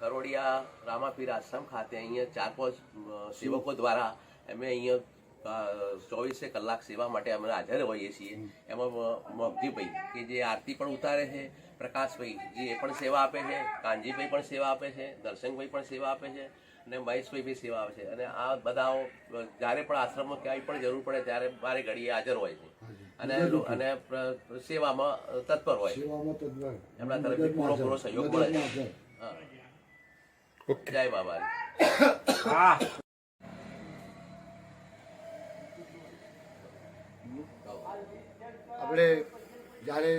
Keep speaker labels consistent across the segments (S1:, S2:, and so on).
S1: કરોડિયા રામાપીર આશ્રમ ખાતે અહીંયા ચાર પાંચ સેવકો દ્વારા અમે અહીંયા ચોવીસે કલાક સેવા માટે અમે હાજર હોઈએ છીએ. એમાં મગજીભાઈ, કે જે આરતી પણ ઉતારે છે, પ્રકાશભાઈ, જે એ પણ સેવા આપે છે, કાનજીભાઈ પણ સેવા આપે છે, દર્શનભાઈ પણ સેવા આપે છે, અને મહેશભાઈ બી સેવા આપે છે. અને આ બધાઓ જ્યારે પણ આશ્રમમાં ક્યાંય પણ જરૂર પડે, ત્યારે મારે ઘડીએ હાજર હોય છે. અને અને સેવામાં તત્પર હોય. એમના તરફથી પૂરો પૂરો સહયોગ મળે. છે. જય. બાબા
S2: આપણે જ્યારે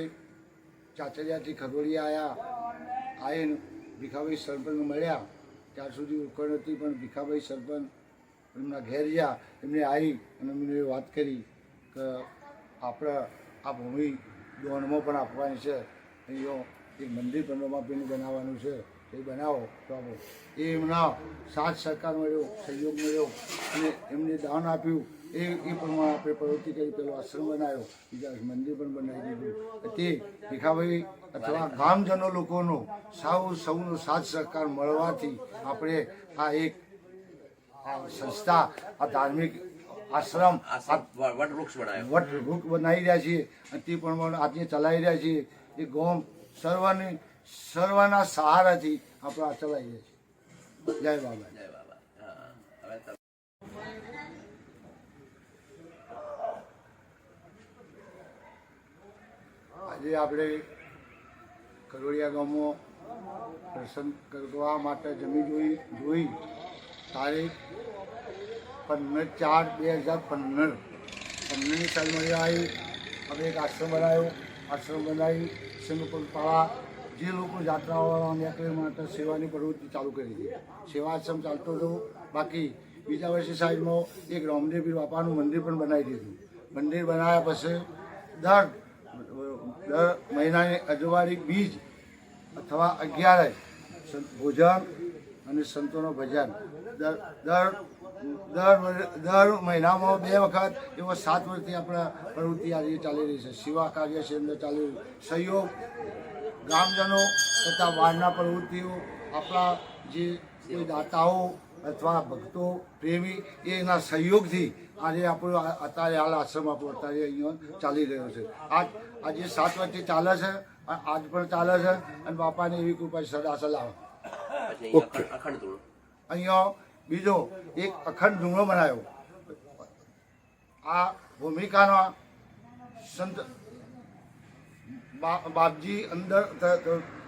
S2: ચાચરિયાથી ખરોડિયા આવ્યા આવીને ભીખાભાઈ સરપંચ મળ્યા ત્યાર સુધી ઓળખાણ હતી પણ ભીખાભાઈ સરપંચ એમના ઘેર ગયા એમને આવી અને એમને વાત કરી કે આપણે આ ભૂમિ દોણમાં પણ આપવાની છે. અહીંયો એક મંદિર પણ રમાપીનું બનાવવાનું છે. એ બનાવો તો એ એમના સાત સહકાર મળ્યો, સહયોગ મળ્યો અને એમને દાન આપ્યું. એ એ પ્રમાણે આપણે પ્રવૃત્તિ કરી. પેલો આશ્રમ બનાવ્યો. બીજા મંદિર પણ બનાવી દીધું. તે ભીખાભાઈ અથવા ગામજનો લોકોનો સૌ સૌનો સાથ સહકાર મળવાથી આપણે આ એક, આ સંસ્થા, આ ધાર્મિક આશ્રમ
S1: વટવૃક્ષ
S2: વટવૃક્ષ બનાવી રહ્યા છીએ. અને તે પ્રમાણે આજે ચલાવી રહ્યા છીએ. એ ગોમ સર્વની સર્વના સહારાથી આપણે આ ચલાવી રહ્યા છીએ. જય બાબા.
S1: જય બાબા.
S2: આજે આપણે કરોડિયા ગામમાં દર્શન કરવા માટે જમી જોઈ જોઈ તારીખ પંદર ચાર બે હજાર પંદર. પંદરની સાલમાં આવી, હવે એક આશ્રમ બનાવ્યો. આશ્રમ બનાવી સિંગપુર પાળા, જે લોકો યાત્રાવાળા નીકળે માટે સેવાની પ્રવૃત્તિ ચાલુ કરી હતી સેવા આશ્રમ ચાલતો હતો. બાકી બીજા વર્ષે સાઈડમાં એક રામદેવપીર બાપાનું મંદિર પણ બનાવી દીધું. મંદિર બનાવ્યા પછી દર દર મહિનાની અજવાળી બીજ અથવા અગિયારે ભોજન અને સંતોનો ભજન. દર દર દર દર મહિનામાં બે વખત એવા સાત વર્ષથી આપણા પ્રવૃત્તિ આજે ચાલી રહી છે. સેવા કાર્ય છે એમને ચાલી રહ્યું સહયોગ ગામજનો તથા બહારના પ્રવૃત્તિઓ આપણા જે કોઈ દાતાઓ અથવા ભક્તો પ્રેમી એના સહયોગથી આજે આપણો અત્યારે હાલ આશ્રમ આપણો અત્યારે અહીંયા ચાલી રહ્યો છે. આજ આજે સાત વર્ષથી ચાલે છે આજ પણ ચાલે છે અને બાપાને એવી કૃપા સદા સલાહ
S1: પછી અહીંયા
S2: બીજો એક અખંડ ડુંગળો બનાવ્યો. આ ભૂમિકાના સંત બાપજી અંદર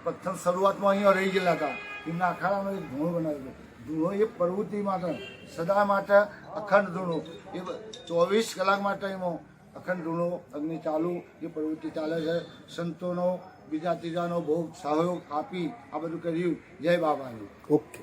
S2: પ્રથમ શરૂઆતમાં અહીંયા રહી ગયેલા હતા. એમના અખાડાનો એક ધૂણો બનાવ્યો. ધૂણો એ પ્રવૃત્તિ માટે, સદા માટે અખંડ ધૂણો એ ચોવીસ કલાક માટે એમાં અખંડ ધૂણો અગ્નિ ચાલુ, એ પ્રવૃત્તિ ચાલે છે. સંતોનો બીજા ત્રીજાનો ભોગ, સહયોગ આપી આ બધું કર્યું. જય બાબાજી.
S3: ઓકે.